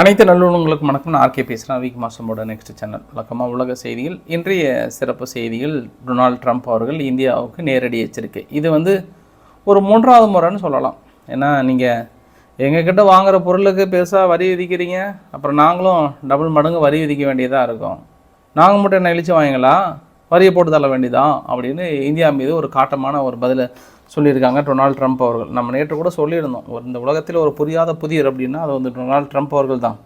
அனைத்து நல்லுணங்களுக்கு வணக்கம். நான் ஆர்கே பேசுகிறேன் வீக் மாசமோட நெக்ஸ்ட் சேனல் வழக்கமாக உலக செய்திகள் இன்றைய சிறப்பு செய்திகள் டொனால்ட் ட்ரம்ப் அவர்கள் இந்தியாவுக்கு நேரடி எச்சரிக்கை. இது வந்து ஒரு மூன்றாவது முறைன்னு சொல்லலாம். ஏன்னா நீங்கள் எங்ககிட்ட வாங்குகிற பொருளுக்கு பெருசாக வரி விதிக்கிறீங்க. அப்புறம் நாங்களும் டபுள் மடங்கு வரி விதிக்க வேண்டியதாக இருக்கும். நாங்கள் மட்டும் என்ன இழிச்சு வாங்கிங்களா? வரியை போட்டு தள்ள வேண்டியதான் அப்படின்னு இந்தியா மீது ஒரு காட்டமான ஒரு பதிலை சொல்லியிருக்காங்க டொனால்ட் ட்ரம்ப் அவர்கள். நம்ம நேற்று கூட சொல்லியிருந்தோம் ஒரு இந்த உலகத்தில் ஒரு புரியாத புதியர் அப்படின்னா அது வந்து டொனால்ட் ட்ரம்ப் அவர்கள் தான்.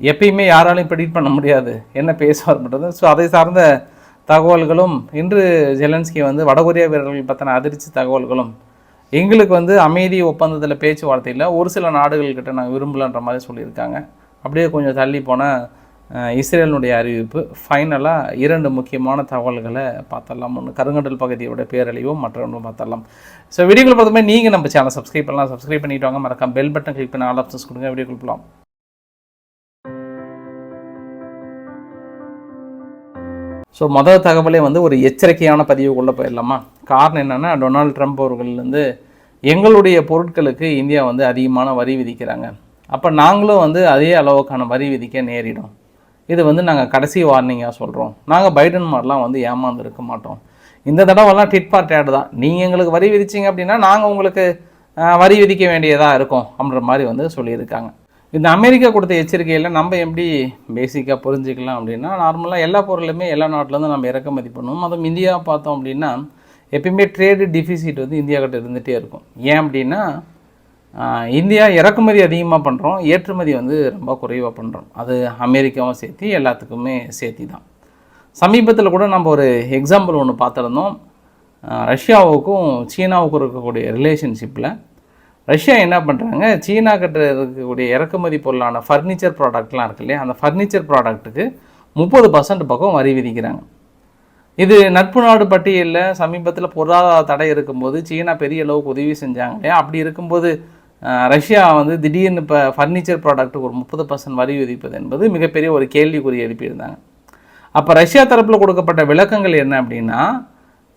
எப்பயுமே யாராலையும் ப்ரெடிக்ட் பண்ண முடியாது என்ன பேசுவார் ஸோ அதை சார்ந்த தகவல்களும் இன்று ஜெலன்ஸ்கி வந்து வடகொரியா வீரர்கள் பற்றின அதிர்ச்சி தகவல்களும் எங்களுக்கு வந்து அமைதி ஒப்பந்தத்தில் பேச்சுவார்த்தையில் ஒரு சில நாடுகள்கிட்ட நாங்கள் விரும்பலன்ற மாதிரி சொல்லியிருக்காங்க. அப்படியே கொஞ்சம் தள்ளி போனால் இஸ்ரேலினுடைய அறிவிப்பு. ஃபைனலாக இரண்டு முக்கியமான தகவல்களை பார்த்தரலாம் ஒன்று கருங்கடல் பகுதியோட பேரழிவும் மற்றொன்று பார்த்தரலாம் ஸோ வீடியோக்குள்ள பார்த்தோமே நீங்கள் நம்ம சேனல் சப்ஸ்கிரைப் பண்ணலாம். சப்ஸ்கிரைப் பண்ணிட்டு வாங்க. மறக்காம பெல் பட்டன் கிளிக் பண்ணி ஆல் ஆப்ஷன்ஸ் கொடுங்க. வீடியோக்குள்ள கொடுக்கலாம் ஸோ முதல் தகவலே வந்து ஒரு எச்சரிக்கையான பதிவுக்குள்ளே போயிடலாமா? காரணம் என்னென்னா டொனால்ட் ட்ரம்ப் அவர்கள் வந்து எங்களுடைய பொருட்களுக்கு இந்தியா வந்து அதிகமான வரி விதிக்கிறாங்க. அப்போ நாங்களும் வந்து அதே அளவுக்கான வரி விதிக்க நேரிடும். இது வந்து நாங்கள் கடைசி வார்னிங்காக சொல்கிறோம் நாங்கள் பைடன் மாதிரிலாம் வந்து ஏமாந்து இருக்க மாட்டோம். இந்த தடவைலாம் டிட் ஃபார் டேட் தான். நீங்கள் எங்களுக்கு வரி விதிச்சிங்க அப்படின்னா நாங்கள் உங்களுக்கு வரி விதிக்க வேண்டியதாக இருக்கும் அப்படின்ற மாதிரி வந்து சொல்லியிருக்காங்க. இந்த அமெரிக்கா கொடுத்த எச்சரிக்கையில் நம்ம எப்படி பேசிக்காக புரிஞ்சுக்கலாம் அப்படின்னா நார்மலாக எல்லா பொருளுமே எல்லா நாட்டிலேருந்து நம்ம இறக்குமதி பண்ணுவோம். அதுவும் இந்தியா பார்த்தோம் அப்படின்னா எப்பயுமே ட்ரேடு டிஃபிசிட் வந்து இந்தியா கிட்ட இருந்துகிட்டே இருக்கும். ஏன் அப்படின்னா இந்தியா இறக்குமதி அதிகமாக பண்ணுறோம் ஏற்றுமதி வந்து ரொம்ப குறைவாக பண்ணுறோம் அது அமெரிக்காவும் சேர்த்து எல்லாத்துக்குமே சேர்த்தி தான் சமீபத்தில் கூட நம்ம ஒரு எக்ஸாம்பிள் ஒன்று பார்த்துருந்தோம். ரஷ்யாவுக்கும் சீனாவுக்கும் இருக்கக்கூடிய ரிலேஷன்ஷிப்பில் ரஷ்யா என்ன பண்ணுறாங்க சீனா கிட்ட இருக்கக்கூடிய இறக்குமதி பொருளான ஃபர்னிச்சர் ப்ராடக்ட்லாம் இருக்கு இல்லையா அந்த ஃபர்னிச்சர் ப்ராடக்ட்டுக்கு முப்பது பர்சன்ட் பக்கம் வரி விதிக்கிறாங்க. இது நட்பு நாடு பட்டியலில் சமீபத்தில் பொருளாதார தடை இருக்கும்போது சீனா பெரிய அளவுக்கு உதவி செஞ்சாங்க இல்லையா அப்படி இருக்கும்போது ரஷ்யா வந்து திடீர்னு இப்போ ஃபர்னிச்சர் ப்ராடக்ட்டுக்கு ஒரு முப்பது பர்சன்ட் வரி விதிப்பது என்பது மிகப்பெரிய ஒரு கேள்விக்குறி எழுப்பியிருந்தாங்க. அப்போ ரஷ்யா தரப்பில் கொடுக்கப்பட்ட விளக்கங்கள் என்ன அப்படின்னா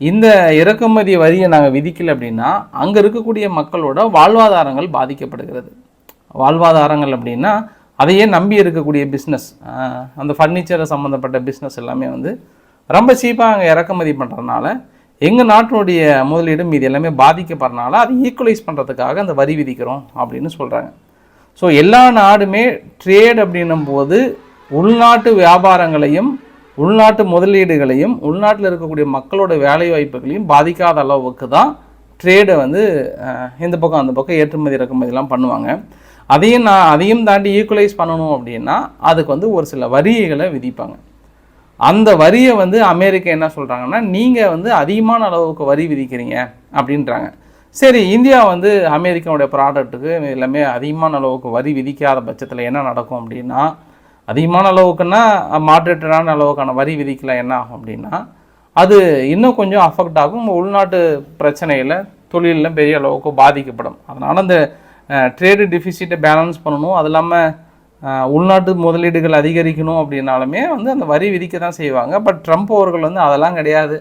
இந்த இறக்குமதி வரியை நாங்கள் விதிக்கல அப்படின்னா அங்கே இருக்கக்கூடிய மக்களோட வாழ்வாதாரங்கள் பாதிக்கப்படுகிறது. வாழ்வாதாரங்கள் அப்படின்னா அதையே நம்பி இருக்கக்கூடிய பிஸ்னஸ் அந்த ஃபர்னிச்சரை சம்மந்தப்பட்ட பிஸ்னஸ் எல்லாமே வந்து ரொம்ப சீப்பாக அங்கே இறக்குமதி பண்ணுறதுனால எங்கள் நாட்டினுடைய முதலீடு இது எல்லாமே பாதிக்கப்படுறனால அதை ஈக்குவலைஸ் பண்ணுறதுக்காக அந்த வரி விதிக்கிறோம் அப்படின்னு சொல்கிறாங்க ஸோ எல்லா நாடுமே ட்ரேட் அப்படின்னும் போது உள்நாட்டு வியாபாரங்களையும் உள்நாட்டு முதலீடுகளையும் உள்நாட்டில் இருக்கக்கூடிய மக்களோட வேலை வாய்ப்புகளையும் பாதிக்காத அளவுக்கு தான் ட்ரேடை வந்து இந்த பக்கம் அந்த பக்கம் ஏற்றுமதி இறக்குமதிலாம் பண்ணுவாங்க. அதையும் நான் அதையும் தாண்டி ஈக்குவலைஸ் பண்ணணும் அப்படின்னா அதுக்கு வந்து ஒரு சில வரிகளை விதிப்பாங்க. அந்த வரியை வந்து அமெரிக்கா என்ன சொல்கிறாங்கன்னா நீங்கள் வந்து அதிகமான அளவுக்கு வரி விதிக்கிறீங்க அப்படின்றாங்க. சரி இந்தியா வந்து அமெரிக்காவுடைய ப்ராடக்ட்டுக்கு எல்லாமே அதிகமான அளவுக்கு வரி விதிக்காத பட்சத்தில் என்ன நடக்கும் அப்படின்னா அதிகமான அளவுக்குன்னா மாட்ரேட்டடான அளவுக்கான வரி விதிக்கல என்ன ஆகும் அப்படின்னா அது இன்னும் கொஞ்சம் அஃபெக்ட் ஆகும். உள்நாட்டு பிரச்சனையில் தொழிலில் பெரிய அளவுக்கு பாதிக்கப்படும். அதனால் அந்த ட்ரேடு டிஃபிசிட்டை பேலன்ஸ் பண்ணணும். அது இல்லாமல் உள்நாட்டு முதலீடுகள் அதிகரிக்கணும் அப்படின்னாலுமே வந்து அந்த வரி விதிக்க தான் செய்வாங்க. பட் ட்ரம்ப் அவர்கள் வந்து அதெல்லாம் கிடையாது.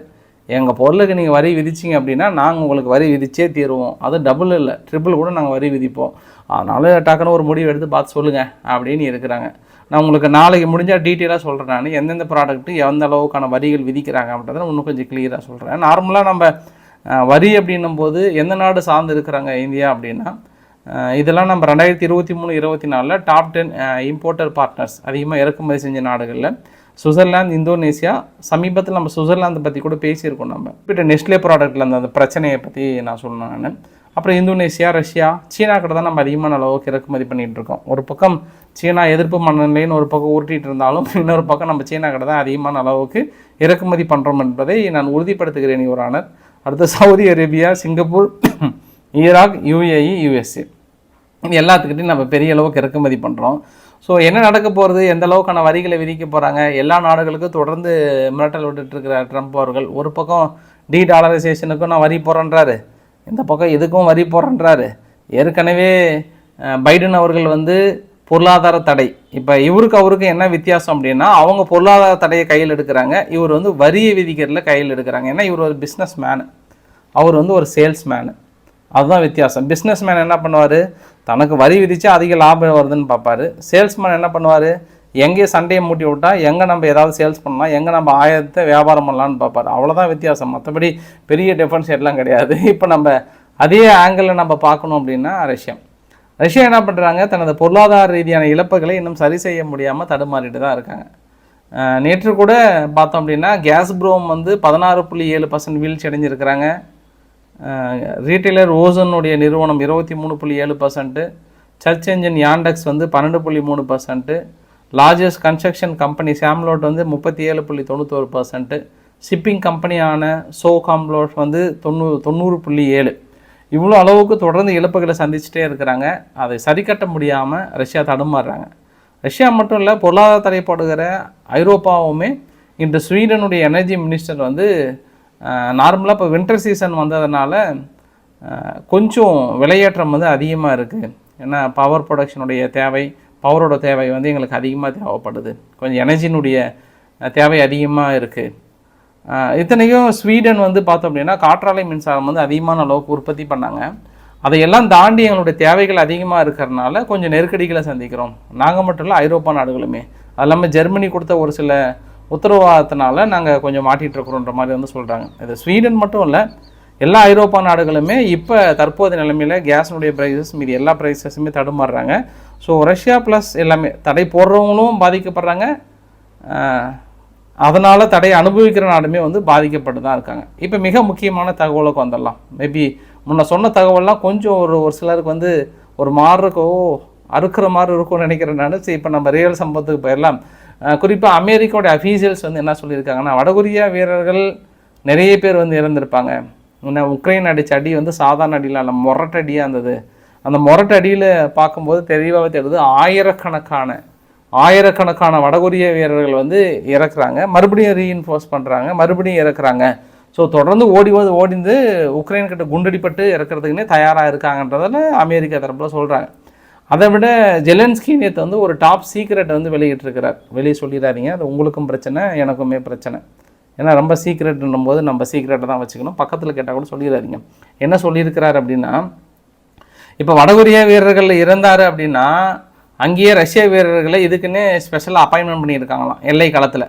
எங்கள் பொருளுக்கு நீங்கள் வரி விதிச்சிங்க அப்படின்னா நாங்கள் உங்களுக்கு வரி விதிச்சே தீருவோம். அது டபுள் இல்லை ட்ரிபிள் கூட நாங்கள் வரி விதிப்போம். அதனால டக்குன்னு ஒரு முடிவு எடுத்து பார்த்து சொல்லுங்கள் அப்படின்னு இருக்கிறாங்க. நான் உங்களுக்கு நாளைக்கு முடிஞ்சால் டீட்டெயிலாக சொல்கிறேன் நான். எந்தெந்த ப்ராடக்ட்டு எந்த அளவுக்கான வரிகள் விதிக்கிறாங்க அப்படின்றத இன்னும் கொஞ்சம் கிளியராக சொல்கிறேன் நார்மலாக நம்ம வரி அப்படின்னும் போது எந்த நாடு சார்ந்து இருக்கிறாங்க இந்தியா அப்படின்னா இதெல்லாம் நம்ம ரெண்டாயிரத்தி இருபத்தி மூணு இருபத்தி நாலில் டாப் டென் இம்போர்ட்டர் பார்ட்னர்ஸ் அதிகமாக இறக்குமதி செஞ்ச நாடுகளில் சுவிட்சர்லாந்து இந்தோனேஷியா சமீபத்தில் நம்ம சுவிட்சர்லாந்து பற்றி கூட பேசியிருக்கோம் நம்ம. இப்போ நெஸ்ட்லே ப்ராடக்ட்டில் அந்த அந்த பிரச்சனையை பற்றி நான் சொன்னேன் நான். அப்புறம் இந்தோனேஷியா ரஷ்யா சீனா கிட்ட தான் நம்ம அதிகமான அளவுக்கு இறக்குமதி பண்ணிகிட்டு இருக்கோம். ஒரு பக்கம் சீனா எதிர்ப்பு மனநிலைன்னு ஒரு பக்கம் உருட்டிட்டு இருந்தாலும் இன்னொரு பக்கம் நம்ம சீனா கிட்ட தான் அதிகமான அளவுக்கு இறக்குமதி பண்ணுறோம் என்பதை நான் உறுதிப்படுத்துகிறேன் ஒரு ஆனர். அடுத்து Saudi Arabia Singapore Iraq UAE USA. இது எல்லாத்துக்கிட்டையும் நம்ம பெரிய அளவுக்கு இறக்குமதி பண்ணுறோம் ஸோ என்ன நடக்க போகிறது எந்த அளவுக்கான வரிகளை விதிக்க போகிறாங்க எல்லா நாடுகளுக்கும் தொடர்ந்து மிரட்டல் விட்டுட்டுருக்கிற ட்ரம்ப் அவர்கள் ஒரு பக்கம் டி டாலரைசேஷனுக்கும் நான் வரி போகிறேன்றாரு இந்த பக்கம் இதுக்கும் வரி போகிறேன்றாரு ஏற்கனவே பைடன் அவர்கள் வந்து பொருளாதார தடை. இப்போ இவருக்கு அவருக்கு என்ன வித்தியாசம் அப்படின்னா அவங்க பொருளாதார தடையை கையில் எடுக்கிறாங்க. இவர் வந்து வரியை விதிக்கிறதுல கையில் எடுக்கிறாங்க. ஏன்னா இவர் ஒரு பிஸ்னஸ் மேனு அவர் வந்து ஒரு சேல்ஸ் மேனு அதுதான் வித்தியாசம். பிஸ்னஸ் மேன் என்ன பண்ணுவார்? தனக்கு வரி விதிச்சா அதிக லாபம் வருதுன்னு பார்ப்பாரு. சேல்ஸ்மேன் என்ன பண்ணுவார்? எங்கே சண்டையை மூட்டி விட்டால் எங்கே நம்ம ஏதாவது சேல்ஸ் பண்ணலாம் எங்கே நம்ம ஆயிரத்தை வியாபாரம் பண்ணலாம்னு பார்ப்பார். அவ்வளோதான் வித்தியாசம். மற்றபடி பெரிய டிஃபரன்ஸ் எல்லாம் கிடையாது. இப்போ நம்ம அதே ஆங்கிளில் நம்ம பார்க்கணும் அப்படின்னா ரஷ்யம். ரஷ்யா என்ன பண்ணுறாங்க தனது பொருளாதார ரீதியான இழப்புகளை இன்னும் சரி செய்ய முடியாமல் தடுமாறிட்டு தான் இருக்காங்க. நேற்று கூட பார்த்தோம் அப்படின்னா கேஸ் ப்ரோம் வந்து பதினாறு புள்ளி ஏழு பர்சன்ட் வீழ்ச்சி அடைஞ்சிருக்கிறாங்க. ரீட்டைலர் ஓசனுடைய நிறுவனம் இருபத்தி மூணு புள்ளி ஏழு பர்சன்ட்டு சர்ச் என்ஜின் யாண்டெக்ஸ் வந்து பன்னெண்டு புள்ளி மூணு பர்சன்ட்டு லார்ஜஸ்ட் கன்ஸ்ட்ரக்ஷன் கம்பெனி சாம்லோட் வந்து முப்பத்தி ஏழு புள்ளி தொண்ணூத்தோரு பர்சன்ட்டு ஷிப்பிங் கம்பெனியான சோ காம்லோட் வந்து தொண்ணூ தொண்ணூறு புள்ளி ஏழு. இவ்வளோ அளவுக்கு தொடர்ந்து இழப்புகளை சந்திச்சுட்டே இருக்கிறாங்க. அதை சரி கட்ட முடியாமல் ரஷ்யா தடுமாறுறாங்க. ரஷ்யா மட்டும் இல்லை பொருளாதார தடைப்படுகிற ஐரோப்பாவுமே இன்று ஸ்வீடனுடைய எனர்ஜி மினிஸ்டர் வந்து நார்மலாக இப்போ வின்டர் சீசன் வந்ததுனால கொஞ்சம் விலையேற்றம் வந்து அதிகமாக இருக்குது ஏன்னா பவர் ப்ரொடக்ஷனுடைய தேவை பவரோட தேவை வந்து எங்களுக்கு அதிகமாக தேவைப்படுது. கொஞ்சம் எனர்ஜினுடைய தேவை அதிகமாக இருக்குது இத்தனைக்கும் ஸ்வீடன் வந்து பார்த்தோம் அப்படின்னா காற்றாலை மின்சாரம் வந்து அதிகமான அளவுக்கு உற்பத்தி பண்ணாங்க. அதையெல்லாம் தாண்டி எங்களுடைய தேவைகள் அதிகமாக இருக்கிறதுனால கொஞ்சம் நெருக்கடிகளை சந்திக்கிறோம். நாங்கள் மட்டும் இல்லை ஐரோப்பா நாடுகளுமே. அது இல்லாமல் ஜெர்மனி கொடுத்த ஒரு சில உத்தரவாதத்தினால நாங்கள் கொஞ்சம் மாட்டிகிட்டு இருக்கிறோன்ற மாதிரி வந்து சொல்கிறாங்க இது ஸ்வீடன் மட்டும் இல்லை எல்லா ஐரோப்பா நாடுகளுமே இப்போ தற்போதைய நிலைமையில் கேஸினுடைய ப்ரைஸஸ் மீதி எல்லா ப்ரைஸஸுமே தடுமாறுறாங்க. ஸோ ரஷ்யா ப்ளஸ் எல்லாமே தடை போடுறவங்களும் பாதிக்கப்படுறாங்க. அதனால் தடையை அனுபவிக்கிற நாடுமே வந்து பாதிக்கப்பட்டு தான் இருக்காங்க. இப்போ மிக முக்கியமான தகவலுக்கு வந்துடலாம். மேபி முன்ன சொன்ன தகவல்லாம் கொஞ்சம் ஒரு ஒரு சிலருக்கு வந்து ஒரு மாறுக்கோ அறுக்கிற மாதிரி இருக்கும்னு நினைக்கிறேன் நான். சரி இப்போ நம்ம ரியல் சம்பவத்துக்கு போயிடலாம். குறிப்பாக அமெரிக்காவுடைய அஃபீஷியல்ஸ் வந்து என்ன சொல்லியிருக்காங்கன்னா வடகொரியா வீரர்கள் நிறைய பேர் வந்து இறந்திருப்பாங்க. முன்ன உக்ரைன் அடிச்ச அடி வந்து சாதாரண அடியில் இல்லை மொரட்டடியாக இருந்தது. அந்த மொரட்டடியில் பார்க்கும்போது தெளிவாகவே தெரியுது ஆயிரக்கணக்கான ஆயிரக்கணக்கான வடகொரிய வீரர்கள் வந்து இறக்குறாங்க. மறுபடியும் ரீஇன்ஃபோர்ஸ் பண்ணுறாங்க மறுபடியும் இறக்குறாங்க. ஸோ தொடர்ந்து ஓடி வந்து ஓடிந்து உக்ரைன் கிட்ட குண்டடிப்பட்டு இறக்குறதுக்குன்னே தயாராக இருக்காங்கன்றதில் அமெரிக்கா தரப்பில் சொல்கிறாங்க அதை விட ஜெலன்ஸ்கி நேற்று வந்து ஒரு டாப் சீக்ரெட் வந்து வெளியிட்டிருக்கிறார். வெளியே சொல்லிடாதீங்க. அது உங்களுக்கும் பிரச்சனை எனக்குமே பிரச்சனை. ஏன்னா ரொம்ப சீக்ரெட்னும் போது நம்ம சீக்ரெட்டை தான் வச்சுக்கணும். பக்கத்தில் கேட்டால் கூட சொல்லிடாதீங்க. என்ன சொல்லியிருக்கிறார் அப்படின்னா இப்போ வடகொரிய வீரர்கள் இறந்தார் அப்படின்னா அங்கேயே ரஷ்ய வீரர்களை இதுக்குன்னே ஸ்பெஷலாக அப்பாயின்மெண்ட் பண்ணியிருக்காங்களாம் எல்லை காலத்தில்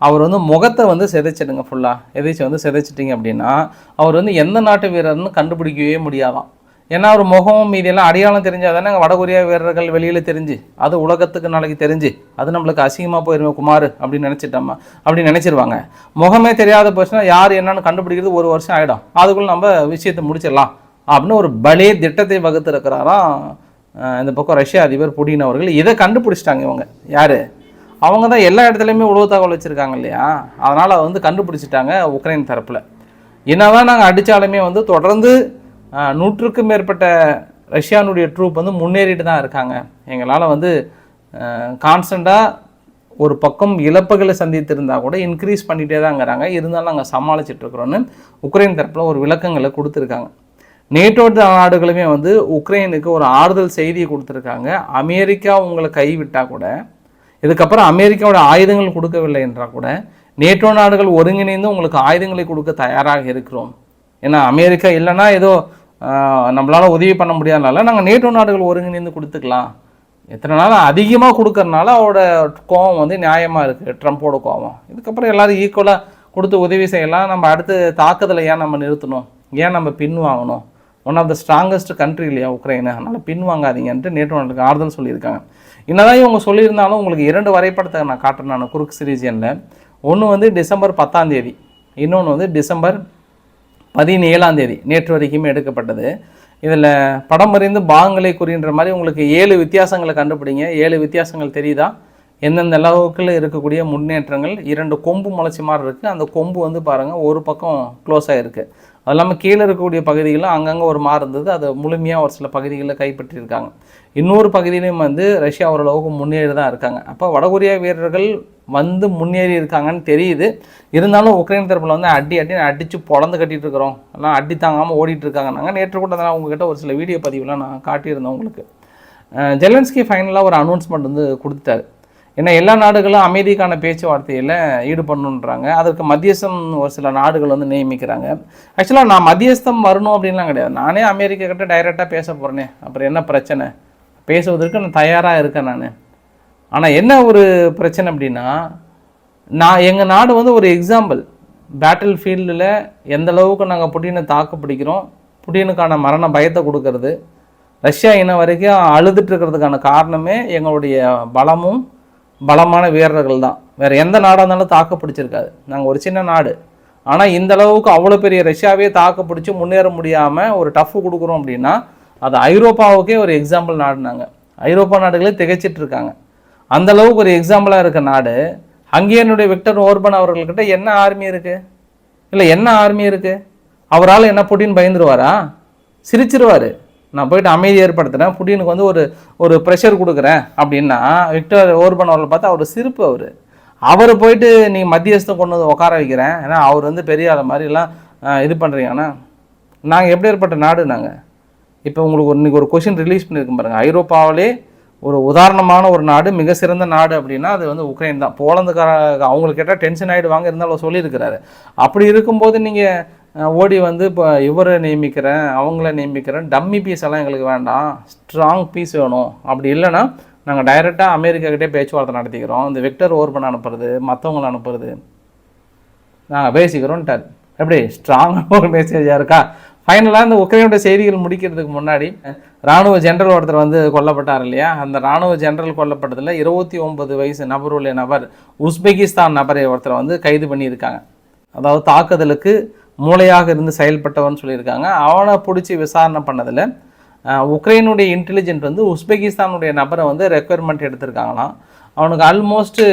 அவர் வந்து முகத்தை வந்து சிதைச்சிடுங்க ஃபுல்லாக எதிர்ச்சி வந்து சிதைச்சிட்டிங்க அப்படின்னா அவர் வந்து எந்த நாட்டு வீரர்னு கண்டுபிடிக்கவே முடியாதாம். ஏன்னா அவர் முகம் மீதியெல்லாம் அடையாளம் தெரிஞ்சால் தானே வடகொரியா வீரர்கள் வெளியில் தெரிஞ்சு அது உலகத்துக்கு நாளைக்கு தெரிஞ்சு அது நம்மளுக்கு அசிங்கமாக போயிருமே குமார் அப்படின்னு நினச்சிட்டோம்மா அப்படின்னு நினச்சிருவாங்க. முகமே தெரியாத போச்சுன்னா யார் என்னன்னு கண்டுபிடிக்கிறது ஒரு வருஷம் ஆகிடும் அதுக்குள்ளே நம்ம விஷயத்தை முடிச்சிடலாம். அப்படின்னு ஒரு பலே திட்டத்தை வகுத்திருக்கிறாராம் இந்த பக்கம் ரஷ்ய அதிபர் புடின் அவர்கள். இதை கண்டுபிடிச்சிட்டாங்க இவங்க. யார்? அவங்க தான் எல்லா இடத்துலையுமே உளவு தகவல் வச்சுருக்காங்க இல்லையா? அதனால் வந்து கண்டுபிடிச்சிட்டாங்க உக்ரைன் தரப்பில். என்னதான் நாங்கள் அடித்தாலுமே வந்து தொடர்ந்து நூற்றுக்கும் மேற்பட்ட ரஷ்யானுடைய ட்ரூப் வந்து முன்னேறிட்டு தான் இருக்காங்க. எங்களால் வந்து கான்ஸ்டண்ட்டாக ஒரு பக்கம் இழப்புகளை சந்தித்திருந்தா கூட இன்க்ரீஸ் பண்ணிகிட்டே தாங்கிறாங்க இருந்தாலும் நாங்கள் சமாளிச்சிட்ருக்குறோன்னு உக்ரைன் தரப்பில் ஒரு விளக்கங்களை கொடுத்துருக்காங்க. நேட்டோ நாடுகளுமே வந்து உக்ரைனுக்கு ஒரு ஆறுதல் செய்தியை கொடுத்துருக்காங்க. அமெரிக்கா உங்களை கைவிட்டால் கூட இதுக்கப்புறம் அமெரிக்காவோட ஆயுதங்கள் கொடுக்கவில்லை என்றால் கூட நேட்டோ நாடுகள் ஒருங்கிணைந்து உங்களுக்கு ஆயுதங்களை கொடுக்க தயாராக இருக்கிறோம். ஏன்னா அமெரிக்கா இல்லைன்னா ஏதோ நம்மளால் உதவி பண்ண முடியாதனால நாங்கள் நேட்டோ நாடுகள் ஒருங்கிணைந்து கொடுத்துக்கலாம். எத்தனை நாள் அதிகமாக கொடுக்கறனால அவரோட கோவம் வந்து நியாயமாக இருக்குது ட்ரம்ப்போட கோவம் இதுக்கப்புறம் எல்லாரும் ஈக்குவலாக கொடுத்து உதவி செய்யலாம். நம்ம அடுத்து தாக்குதலை ஏன் நம்ம நிறுத்தணும்? ஏன் நம்ம பின் வாங்கணும்? One of the strongest country இல்லையா உக்ரைனு? அதனால் பின் வாங்காதீங்கன்ட்டு நேற்று நாட்டுக்கு ஆறுதல் சொல்லியிருக்காங்க. என்னதான் இவங்க சொல்லியிருந்தாலும் உங்களுக்கு இரண்டு வரைபடத்தை நான் காட்டுறேன். நான் குறுக்கு ரீஜியனில் ஒன்று வந்து டிசம்பர் பத்தாம் தேதி இன்னொன்று வந்து டிசம்பர் பதினேழாம் தேதி நேற்று வரைக்குமே எடுக்கப்பட்டது. இதில் படம் அறிந்து பாகங்களை குறின்ற மாதிரி உங்களுக்கு ஏழு வித்தியாசங்களை கண்டுபிடிங்க. ஏழு வித்தியாசங்கள் தெரியுதா? எந்தெந்த அளவுக்குள்ள இருக்கக்கூடிய முன்னேற்றங்கள்? இரண்டு கொம்பு முளைச்சி மாதிரி இருக்குது அந்த கொம்பு வந்து பாருங்கள் ஒரு பக்கம் க்ளோஸ் ஆகிருக்கு அது இல்லாமல் கீழே இருக்கக்கூடிய பகுதிகளும் அங்கங்கே ஒரு மாறு இருந்தது. அது முழுமையாக ஒரு சில பகுதிகளில் கைப்பற்றியிருக்காங்க. இன்னொரு பகுதியிலையும் வந்து ரஷ்யா ஓரளவுக்கு முன்னேறி தான் இருக்காங்க. அப்போ வடகொரியா வீரர்கள் வந்து முன்னேறி இருக்காங்கன்னு தெரியுது. இருந்தாலும் உக்ரைன் தரப்பில் வந்து அடி அடி அடித்து பொழந்து கட்டிட்டு இருக்கிறோம் எல்லாம் அடி தாங்காமல் ஓடிட்டு இருக்காங்க நாங்கள் நேற்று கூட தான் உங்ககிட்ட ஒரு சில வீடியோ பதிவுலாம் நான் காட்டியிருந்தேன் உங்களுக்கு. ஜெலன்ஸ்கி ஃபைனலாக ஒரு அனௌன்ஸ்மெண்ட் வந்து கொடுத்துட்டாரு. ஏன்னா எல்லா நாடுகளும் அமைதிக்கான பேச்சுவார்த்தையில் ஈடுபடணுன்றாங்க அதற்கு மத்தியஸ்தம் ஒரு சில நாடுகள் வந்து நியமிக்கிறாங்க. ஆக்சுவலாக நான் மத்தியஸ்தம் வரணும் அப்படின்லாம் கிடையாது. நானே அமெரிக்கா கிட்ட டைரெக்டாக பேச போகிறேனே அப்புறம் என்ன பிரச்சனை? பேசுவதற்கு நான் தயாராக இருக்கேன் நான். ஆனால் என்ன ஒரு பிரச்சனை அப்படின்னா நான் எங்கள் நாடு வந்து ஒரு எக்ஸாம்பிள் பேட்டில் ஃபீல்டில் எந்த அளவுக்கு நாங்கள் புட்டினை தாக்கு பிடிக்கிறோம் புட்டினுக்கான மரண பயத்தை கொடுக்கறது ரஷ்யா இன்ன வரைக்கும் அழுதுட்டு இருக்கிறதுக்கான காரணமே எங்களுடைய பலமும் பலமான வீரர்கள் தான். வேறு எந்த நாடாக இருந்தாலும் தாக்கு பிடிச்சிருக்காது. நாங்கள் ஒரு சின்ன நாடு. ஆனால் இந்த அளவுக்கு அவ்வளோ பெரிய ரஷ்யாவே தாக்கு பிடிச்சி முன்னேற முடியாமல் ஒரு டஃப் கொடுக்குறோம் அப்படின்னா அது ஐரோப்பாவுக்கே ஒரு எக்ஸாம்பிள் நாடுனாங்க ஐரோப்பா நாடுகளே திகைச்சிட்டு இருக்காங்க. அந்த அளவுக்கு ஒரு எக்ஸாம்பிளாக இருக்க நாடு ஹங்கேரியனுடைய விக்டர் ஓர்பன் அவர்கள்கிட்ட என்ன ஆர்மி இருக்குது இல்லை என்ன ஆர்மி இருக்குது அவரால் என்ன புட்டின்னு பயந்துருவாரா? சிரிச்சிருவார். நான் போயிட்டு அமைதி ஏற்படுத்துகிறேன் புட்டினுக்கு வந்து ஒரு ஒரு ப்ரெஷர் கொடுக்குறேன் அப்படின்னா விக்டர் ஓர்பன் அவர்கள் பார்த்தா அவர் சிரிப்பு அவர். அவர் போயிட்டு நீ மத்தியஸ்தம் கொண்டு வந்து உட்கார வைக்கிறேன். ஏன்னா அவர் வந்து பெரிய ஆள் மாதிரிலாம் இது பண்ணுறீங்கன்னா நாங்கள் எப்படி ஏற்பட்ட நாடு நாங்கள் இப்போ உங்களுக்கு ஒரு இன்றைக்கி ஒரு கொஷின் ரிலீஸ் பண்ணியிருக்கோம் பாருங்கள் ஐரோப்பாவிலே ஒரு உதாரணமான ஒரு நாடு மிக சிறந்த நாடு அப்படின்னா அது வந்து உக்ரைன் தான். போலந்துக்கார அவங்களுக்கு கேட்டால் டென்ஷன் ஆகிடுவாங்க இருந்தாலும் சொல்லியிருக்கிறாரு. அப்படி இருக்கும்போது நீங்கள் ஓடி வந்து இப்போ இவரை நியமிக்கிறேன் அவங்கள நியமிக்கிறேன். டம்மி பீஸ் எல்லாம் எங்களுக்கு வேண்டாம். ஸ்ட்ராங் பீஸ் வேணும். அப்படி இல்லைன்னா நாங்கள் டைரெக்டாக அமெரிக்காக்கிட்டே பேச்சுவார்த்தை நடத்திக்கிறோம். இந்த விக்டர் ஓர்பன் அனுப்புறது மற்றவங்களை அனுப்புறது. நாங்கள் பேசிக்கிறோன்ட்டார் எப்படி? ஸ்ட்ராங்கான ஒரு மெசேஜாக இருக்கா? ஃபைனலாக இந்த உக்ரைனோட செய்திகள் முடிக்கிறதுக்கு முன்னாடி ராணுவ ஜெனரல் ஒருத்தர் வந்து கொல்லப்பட்டார் இல்லையா? அந்த ராணுவ ஜெனரல் கொல்லப்பட்டதில் இருபத்தி ஒன்பது வயசு நபர் உள்ள நபர் உஸ்பெகிஸ்தான் நபரை ஒருத்தரை வந்து கைது பண்ணியிருக்காங்க. அதாவது தாக்குதலுக்கு மூளையாக இருந்து செயல்பட்டவன் சொல்லியிருக்காங்க. அவனை பிடிச்சி விசாரணை பண்ணதில் உக்ரைனுடைய இன்டெலிஜென்ட் வந்து உஸ்பெகிஸ்தானுடைய நபரை வந்து ரெக்குயர்மெண்ட் எடுத்திருக்காங்களாம். அவனுக்கு ஆல்மோஸ்ட்டு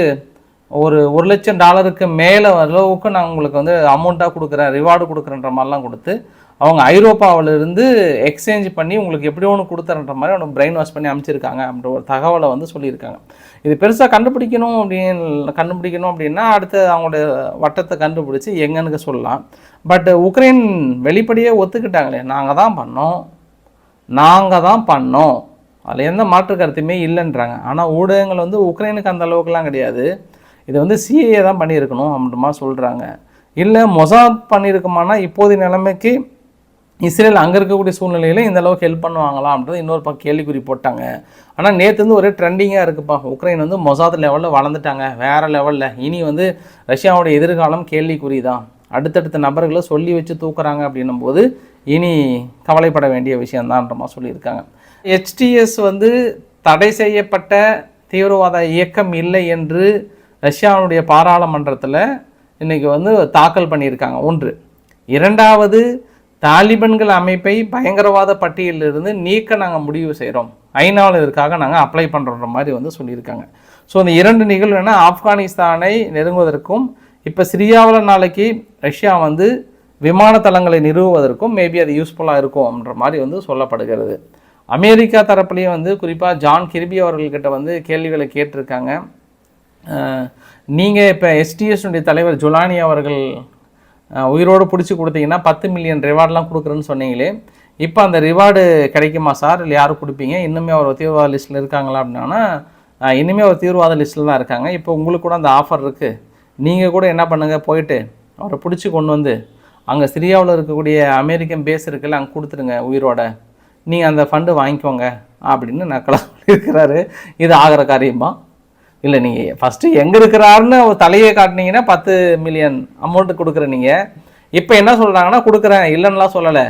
ஒரு ஒரு லட்சம் டாலருக்கு மேலே அளவுக்கு நான் உங்களுக்கு வந்து அமௌண்ட்டாக கொடுக்குறேன் ரிவார்டு கொடுக்குறேன்ற மாதிரிலாம் கொடுத்து அவங்க ஐரோப்பாவிலிருந்து எக்ஸ்சேஞ்ச் பண்ணி உங்களுக்கு எப்படி ஒன்று கொடுத்துறன்ற மாதிரி அவனுக்கு பிரெயின் வாஷ் பண்ணி அமைச்சிருக்காங்க அப்படின்ற ஒரு தகவலை வந்து சொல்லியிருக்காங்க. இது பெருசாக கண்டுபிடிக்கணும் அப்படின்னு கண்டுபிடிக்கணும் அப்படின்னா அடுத்து அவங்களுடைய வட்டத்தை கண்டுபிடிச்சி எங்கன்னு சொல்லலாம். பட் உக்ரைன் வெளிப்படையே ஒத்துக்கிட்டாங்களே நாங்கள் தான் பண்ணோம். நாங்கள் தான் பண்ணோம். அதில் எந்த மாற்று கருத்துமே இல்லைன்றாங்க. ஆனால் ஊடகங்கள் வந்து உக்ரைனுக்கு அந்த அளவுக்குலாம் கிடையாது. இதை வந்து சிஏஏ தான் பண்ணியிருக்கணும் அப்படிமா சொல்கிறாங்க இல்லை மொசாத் பண்ணியிருக்குமானா இப்போதைய நிலைமைக்கு இஸ்ரேல் அங்கே இருக்கக்கூடிய சூழ்நிலையில் இந்த அளவுக்கு ஹெல்ப் பண்ணுவாங்களா அப்படின்றது இன்னொரு பக்கம் கேள்விக்குறி போட்டாங்க. ஆனால் நேற்று வந்து ஒரே ட்ரெண்டிங்காக இருக்குப்பா. உக்ரைன் வந்து மொசாத் லெவலில் வளர்ந்துட்டாங்க. வேறு லெவலில் இனி வந்து ரஷ்யாவுடைய எதிர்காலம் கேள்விக்குறி தான் அடுத்தடுத்த நபர்களை சொல்லி வச்சு தூக்குறாங்க அப்படின்னும் போது இனி கவலைப்பட வேண்டிய விஷயம்தான்ற மாதிரி சொல்லியிருக்காங்க. ஹெச்டிஎஸ் வந்து தடை செய்யப்பட்ட தீவிரவாத இயக்கம் இல்லை என்று ரஷ்யாவுடைய பாராளுமன்றத்தில் இன்னைக்கு வந்து தாக்கல் பண்ணியிருக்காங்க. ஒன்று. இரண்டாவது தாலிபன்கள் அமைப்பை பயங்கரவாத பட்டியலிருந்து நீக்க நாங்கள் முடிவு செய்கிறோம் ஐநாவில் இதற்காக நாங்கள் அப்ளை பண்ணுறோன்ற மாதிரி வந்து சொல்லியிருக்காங்க. ஸோ இந்த இரண்டு நிகழ்வுனா ஆப்கானிஸ்தானை நெருங்குவதற்கும் இப்போ சிரியாவில் நாளைக்கு ரஷ்யா வந்து விமான தளங்களை நிறுவுவதற்கும் மேபி அது யூஸ்ஃபுல்லாக இருக்கும்ன்ற மாதிரி வந்து சொல்லப்படுகிறது. அமெரிக்கா தரப்புலேயும் வந்து குறிப்பாக ஜான் கிர்பி அவர்கள்கிட்ட வந்து கேள்விகளை கேட்டிருக்காங்க. நீங்கள் இப்போ எஸ்டிஎஸ்னுடைய தலைவர் ஜுலானி அவர்கள் உயிரோடு பிடிச்சி கொடுத்தீங்கன்னா பத்து மில்லியன் ரிவார்ட்லாம் கொடுக்குறேன்னு சொன்னீங்களே இப்போ அந்த ரிவார்டு கிடைக்குமா சார்? இல்லை யாரும் கொடுப்பீங்க? இன்னுமே அவர் தீவிரவாத லிஸ்ட்டில் இருக்காங்களா அப்படின்னா இனிமேல் அவர் தீவிரவாத லிஸ்ட்டில் தான் இருக்காங்க. இப்போ உங்களுக்கு கூட அந்த ஆஃபர் இருக்குது நீங்கள் கூட என்ன பண்ணுங்கள் போயிட்டு அவரை பிடிச்சி கொண்டு வந்து அங்கே சிரியாவில் இருக்கக்கூடிய அமெரிக்கன் பேஸ் இருக்குல்ல அங்கே கொடுத்துருங்க உயிரோட. நீங்கள் அந்த ஃபண்டு வாங்கிக்கோங்க அப்படின்னு நக்கலாக சொல்லியிருக்கிறாரு. இது ஆகிற காரியமாக இல்லை நீங்கள் ஃபஸ்ட்டு எங்கே இருக்கிறாருன்னு ஒரு தலையை காட்டினீங்கன்னா பத்து மில்லியன் அமௌண்ட்டு கொடுக்குற நீங்கள் இப்போ என்ன சொல்கிறாங்கன்னா கொடுக்குறேன் இல்லைன்னுலாம் சொல்லலை.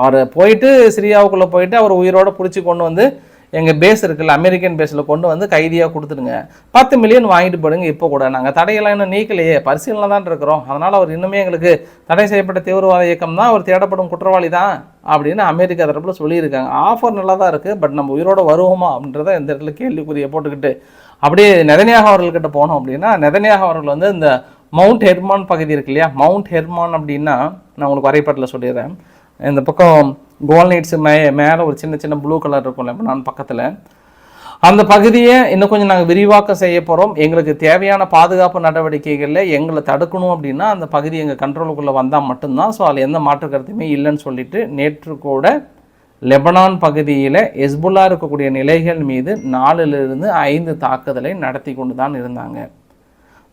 அவர் போயிட்டு சிரியாவுக்குள்ளே போயிட்டு அவர் உயிரோடு பிடிச்சி கொண்டு வந்து எங்கள் பேஸ் இருக்குல்ல அமெரிக்கன் பேஸில் கொண்டு வந்து கைதியாக கொடுத்துடுங்க. பத்து மில்லியன் வாங்கிட்டு போடுங்க இப்போ கூட. நாங்கள் தடையெல்லாம் இன்னும் நீக்கலையே. பரிசீலனை தான் இருக்கிறோம். அதனால் அவர் இன்னுமே எங்களுக்கு தடை செய்யப்பட்ட தீவிரவாத இயக்கம் தான் அவர் தேடப்படும் குற்றவாளி தான் அப்படின்னு அமெரிக்கா தரப்பில் சொல்லியிருக்காங்க. ஆஃபர் நல்லா தான் இருக்குது பட் நம்ம உயிரோட வருவோமா அப்படின்றத இந்த இடத்துல கேள்விக்குறியை போட்டுக்கிட்டு அப்படியே நெதனியாக அவர்கள்கிட்ட போனோம் அப்படின்னா நெதனியாக அவர்கள் வந்து இந்த மவுண்ட் ஹெர்மான் பகுதி இருக்கு இல்லையா? மவுண்ட் ஹெர்மான் அப்படின்னா நான் உங்களுக்கு வரைபடத்தில் சொல்லிடுறேன். இந்த பக்கம் கோல்நைட்ஸ் மே மேலே ஒரு சின்ன சின்ன ப்ளூ கலர் இருக்கும்ல நான் பக்கத்தில். அந்த பகுதியை இன்னும் கொஞ்சம் நாங்கள் விரிவாக்கம் செய்ய போகிறோம் எங்களுக்கு தேவையான பாதுகாப்பு நடவடிக்கைகளில் எங்களை தடுக்கணும் அப்படின்னா அந்த பகுதி எங்கள் கண்ட்ரோலுக்குள்ளே வந்தால் மட்டும்தான். ஸோ அதில் எந்த மாற்று கருத்துமே இல்லைன்னு சொல்லிட்டு நேற்று கூட லெபனான் பகுதியில் எஸ்புல்லா இருக்கக்கூடிய நிலைகள் மீது நாலுலேருந்து ஐந்து தாக்குதலை நடத்தி கொண்டு தான் இருந்தாங்க.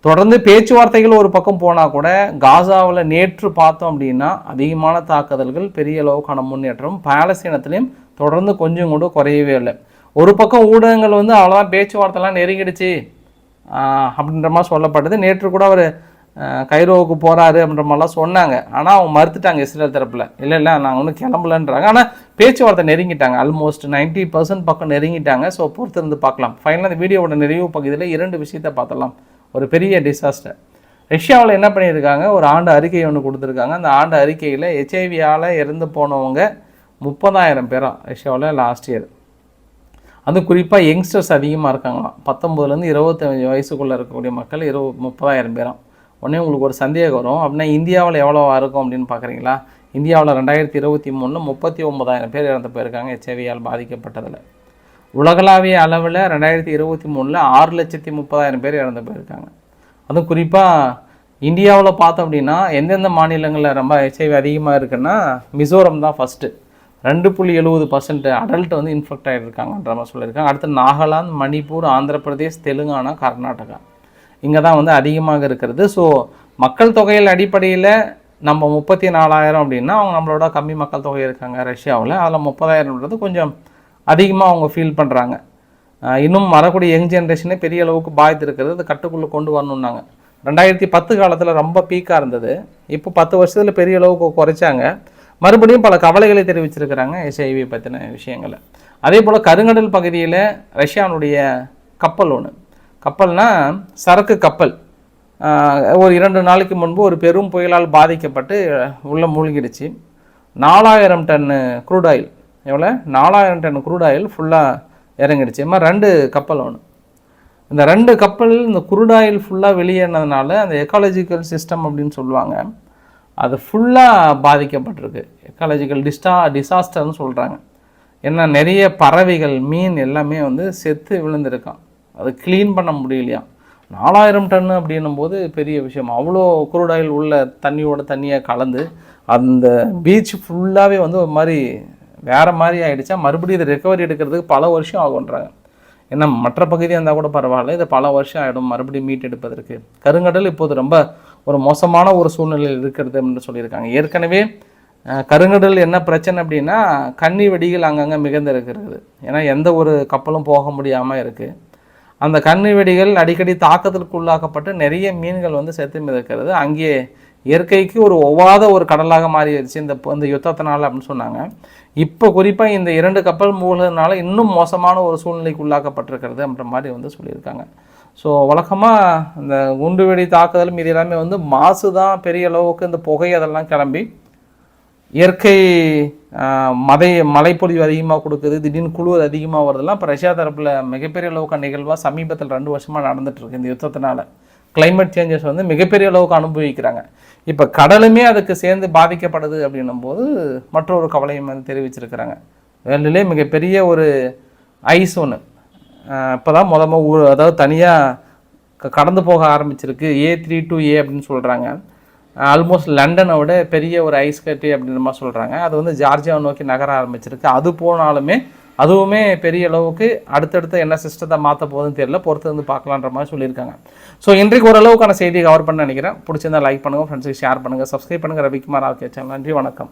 தொடர்ந்து பேச்சுவார்த்தைகள் ஒரு பக்கம் போனால் கூட காசாவில் நேற்று பார்த்தோம் அப்படின்னா அதிகமான தாக்குதல்கள் பெரிய அளவுக்கான முன்னேற்றம் பாலஸ்தீனத்திலையும் தொடர்ந்து கொஞ்சம் கூட குறையவே இல்லை. ஒரு பக்கம் ஊடகங்கள் வந்து அவ்வளோதான் பேச்சுவார்த்தைலாம் நெருங்கிடுச்சு. அப்படின்ற மாதிரி சொல்லப்பட்டது நேற்று கூட அவர் கைரோவுக்கு போகிறாரு அப்படின்ற மாதிரிலாம் சொன்னாங்க. ஆனால் அவங்க மறுத்துட்டாங்க இஸ்ரேல் தரப்பில். இல்லை இல்லை நாங்கள் ஒன்றும் கிளம்பலன்றாங்க. ஆனால் பேச்சுவார்த்தை நெருங்கிட்டாங்க. ஆல்மோஸ்ட் 90% பர்சன்ட் பக்கம் நெருங்கிட்டாங்க. ஸோ பொறுத்து இருந்து பார்க்கலாம் ஃபைனலாக அந்த வீடியோவோட நிறைவு பகுதியில் இரண்டு விஷயத்தை பார்த்தலாம் ஒரு பெரிய டிசாஸ்டர் ரஷ்யாவில் என்ன பண்ணியிருக்காங்க? ஒரு ஆண்டு அறிக்கை ஒன்று கொடுத்துருக்காங்க. அந்த ஆண்டு அறிக்கையில் ஹெச்ஐவியால் இறந்து போனவங்க முப்பதாயிரம் பேரா ரஷ்யாவில் லாஸ்ட் இயர் அது குறிப்பாக யங்ஸ்டர்ஸ் அதிகமாக இருக்காங்களாம். பத்தொம்பதுலேருந்து இருபத்தஞ்சு வயசுக்குள்ளே இருக்கக்கூடிய மக்கள் இருபது முப்பதாயிரம் பேராம் உடனே உங்களுக்கு ஒரு சந்தேகம் வரும். அப்படின்னா இந்தியாவில் எவ்வளோ இருக்கும் அப்படின்னு பார்க்குறீங்களா? இந்தியாவில் ரெண்டாயிரத்தி இருபத்தி மூணு முப்பத்தி ஒம்பதாயிரம் பேர் இறந்து போயிருக்காங்க ஹெச்ஐவியால் பாதிக்கப்பட்டதில். உலகளாவிய அளவில் ரெண்டாயிரத்தி இருபத்தி மூணில் ஆறு லட்சத்தி முப்பதாயிரம் பேர் இறந்து போயிருக்காங்க. அதுவும் குறிப்பாக இந்தியாவில் பார்த்தோம் அப்படின்னா எந்தெந்த மாநிலங்களில் ரொம்ப ஹெச்ஐவி அதிகமாக இருக்குன்னா மிசோரம் தான் ஃபஸ்ட்டு ரெண்டு புள்ளி எழுபது பர்சன்ட் அடல்ட் வந்து இன்ஃபெக்ட் ஆகிருக்காங்கன்ற மாதிரி சொல்லியிருக்காங்க. அடுத்து நாகாலாந்து மணிப்பூர் ஆந்திர பிரதேஷ் தெலுங்கானா கர்நாடகா. இங்கே தான் வந்து அதிகமாக இருக்கிறது. ஸோ மக்கள் தொகையில் அடிப்படையில் நம்ம முப்பத்தி நாலாயிரம் அப்படின்னா அவங்க நம்மளோட கம்மி மக்கள் தொகை இருக்காங்க ரஷ்யாவில். அதில் முப்பதாயிரம்ன்றது கொஞ்சம் அதிகமாக அவங்க ஃபீல் பண்ணுறாங்க இன்னும் வரக்கூடிய யங் ஜென்ரேஷனே பெரிய அளவுக்கு பாதித்திருக்கிறது அது கட்டுக்குள்ளே கொண்டு வரணுன்னாங்க ரெண்டாயிரத்தி பத்து காலத்தில் ரொம்ப பீக்காக இருந்தது. இப்போ பத்து வருஷத்தில் பெரிய அளவுக்கு குறைச்சாங்க. மறுபடியும் பல கவலைகளை தெரிவிச்சிருக்கிறாங்க எஸ்ஐவி பற்றின விஷயங்களை. அதே போல் கருங்கடல் பகுதியில் ரஷ்யானுடைய கப்பல் ஒன்று கப்பல்னா சரக்கு கப்பல். ஒரு இரண்டு நாளைக்கு முன்பு ஒரு பெரும் புயலால் பாதிக்கப்பட்டு உள்ளே மூழ்கிடுச்சு. நாலாயிரம் டன்னு க்ரூட் ஆயில் எவ்வளோ நாலாயிரம் டன் குரூட் ஆயில் ஃபுல்லாக இறங்கிடுச்சு. இது மாதிரி ரெண்டு கப்பல் ஒன்று இந்த ரெண்டு கப்பல் இந்த குரூட் ஆயில் ஃபுல்லாக வெளியேறினதுனால அந்த எக்காலஜிக்கல் சிஸ்டம் அப்படின்னு சொல்லுவாங்க அது ஃபுல்லாக பாதிக்கப்பட்டிருக்கு. எக்காலஜிக்கல் டிஸ்டா டிசாஸ்டர்னு சொல்கிறாங்க ஏன்னா நிறைய பறவைகள் மீன் எல்லாமே வந்து செத்து விழுந்திருக்கான். அதை க்ளீன் பண்ண முடியலையா? நாலாயிரம் டன்னு அப்படின்னும் போது பெரிய விஷயம். அவ்வளோ குரூடாயில் உள்ள தண்ணியோட தண்ணியாக கலந்து அந்த பீச் ஃபுல்லாகவே வந்து ஒரு மாதிரி வேறு மாதிரி ஆகிடுச்சா மறுபடியும் இதை ரெக்கவரி எடுக்கிறதுக்கு பல வருஷம் ஆகுன்றாங்க ஏன்னா மற்ற பகுதியாக இருந்தால் கூட பரவாயில்ல. இது பல வருஷம் ஆகிடும் மறுபடியும் மீட் எடுப்பதற்கு. கருங்கடல் இப்போது ரொம்ப ஒரு மோசமான ஒரு சூழ்நிலையில் இருக்கிறது அப்படின்னு சொல்லியிருக்காங்க. ஏற்கனவே கருங்கடல் என்ன பிரச்சனை அப்படின்னா கன்னி வெடிகள் அங்கங்கே மிகுந்து இருக்கிறது ஏன்னா எந்த ஒரு கப்பலும் போக முடியாமல் இருக்குது அந்த கண்ணு வெடிகள் அடிக்கடி தாக்கத்திற்கு உள்ளாக்கப்பட்டு நிறைய மீன்கள் வந்து செத்து மிதக்கிறது. அங்கே இயற்கைக்கு ஒரு ஒவ்வாத ஒரு கடலாக மாறிடுச்சு இந்த இந்த யுத்தத்தினால அப்படின்னு சொன்னாங்க. இப்போ குறிப்பாக இந்த இரண்டு கப்பல் மூழ்கிறதுனால இன்னும் மோசமான ஒரு சூழ்நிலைக்கு உள்ளாக்கப்பட்டிருக்கிறது அப்படின்ற மாதிரி வந்து சொல்லியிருக்காங்க. ஸோ வழக்கமாக இந்த குண்டு வெடி தாக்குதல் மீது எல்லாமே வந்து மாசு தான் பெரிய அளவுக்கு இந்த புகை அதெல்லாம் கிளம்பி இயற்கை மதை மழைப்பொழிவு அதிகமாக கொடுக்குது திடீர்னு குளிர் அதிகமாக வருதெல்லாம் இப்போ ரஷ்யா தரப்பில் மிகப்பெரிய அளவுக்கு நிகழ்வாக சமீபத்தில் ரெண்டு வருஷமாக நடந்துகிட்ருக்கு இந்த யுத்தத்தினால. கிளைமேட் சேஞ்சஸ் வந்து மிகப்பெரிய அளவுக்கு அனுபவிக்கிறாங்க. இப்போ கடலுமே அதுக்கு சேர்ந்து பாதிக்கப்படுது அப்படின்னும் போது மற்றொரு கவலையும் வந்து தெரிவிச்சிருக்கிறாங்க. வேர்ல்டுலே மிகப்பெரிய ஒரு ஐஸ் ஒன்று இப்போ தான் மொதல் ஊ- அதாவது தனியாக கடந்து போக ஆரம்பிச்சிருக்கு. ஏ த்ரீ டூ ஏ அப்படின்னு சொல்கிறாங்க ஆல்மோஸ்ட் லண்டனை விட பெரிய ஒரு ஐஸ் கட்டி அப்படின்ற மாதிரி சொல்கிறாங்க அது வந்து ஜார்ஜியாவை நோக்கி நகர ஆரம்பிச்சிருக்கு. அது போனாலுமே அதுவுமே பெரிய அளவுக்கு அடுத்தடுத்து என்ன சிஸ்டத்தை மாற்ற போகுதுன்னு தெரியல. பொறுத்து வந்து பார்க்கலான்ற மாதிரி சொல்லியிருக்காங்க. ஸோ இன்றைக்கு ஓரளவுக்கான செய்தியை கவர் பண்ண நினைக்கிறேன். பிடிச்சிருந்தா லைக் பண்ணுங்கள் ஃப்ரெண்ட்ஸுக்கு ஷேர் பண்ணுங்கள் சப்ஸ்கிரைப் பண்ணுங்கள் ரவிக்குமார் ஆர்கே சேனல் நன்றி வணக்கம்.